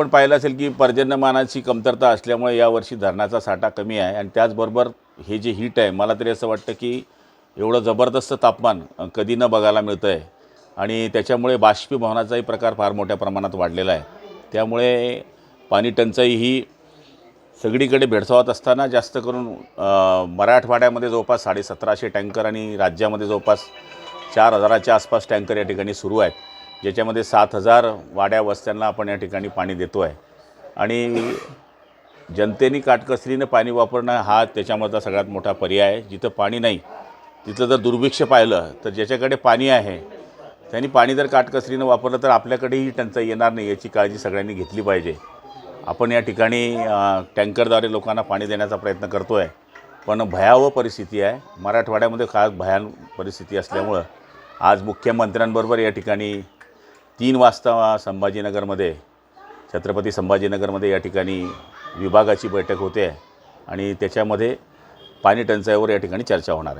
आपण पाहिलं असेल की पर्जन्यमानाची कमतरता असल्यामुळे यावर्षी धरणाचा साठा कमी आहे. आणि त्याचबरोबर हे जे हीट आहे मला तरी असं वाटतं की एवढं जबरदस्त तापमान कधी न बघायला मिळतं आहे आणि त्याच्यामुळे बाष्पीभवनाचाही प्रकार फार मोठ्या प्रमाणात वाढलेला आहे. त्यामुळे पाणी टंचाई ही सगळीकडे भेडसावत असताना जास्त करून मराठवाड्यामध्ये जवळपास साडेसतराशे टँकर आणि राज्यामध्ये जवळपास चार हजाराच्या आसपास टँकर या ठिकाणी सुरू आहेत. ज्याच्यामध्ये सात हजार वाड्या वस्त्यांना आपण या ठिकाणी पाणी देतो आहे आणि जनतेने काटकसरीनं पाणी वापरणं हा त्याच्यामधला सगळ्यात मोठा पर्याय आहे. जिथं पाणी नाही तिथं जर दुर्भिक्ष पाहिलं तर ज्याच्याकडे पाणी आहे त्यांनी पाणी जर काटकसरीनं वापरलं तर आपल्याकडेही टंचाई येणार नाही याची काळजी सगळ्यांनी घेतली पाहिजे. आपण या ठिकाणी टँकरद्वारे लोकांना पाणी देण्याचा प्रयत्न करतो आहे पण भयावह परिस्थिती आहे. मराठवाड्यामध्ये खास भयान परिस्थिती असल्यामुळं आज मुख्यमंत्र्यांबरोबर या ठिकाणी तीन वाजता संभाजीनगरमध्ये छत्रपती संभाजीनगरमध्ये या ठिकाणी विभागाची बैठक होते आहे आणि त्याच्यामध्ये पाणी टंचाईवर या ठिकाणी चर्चा होणार आहे.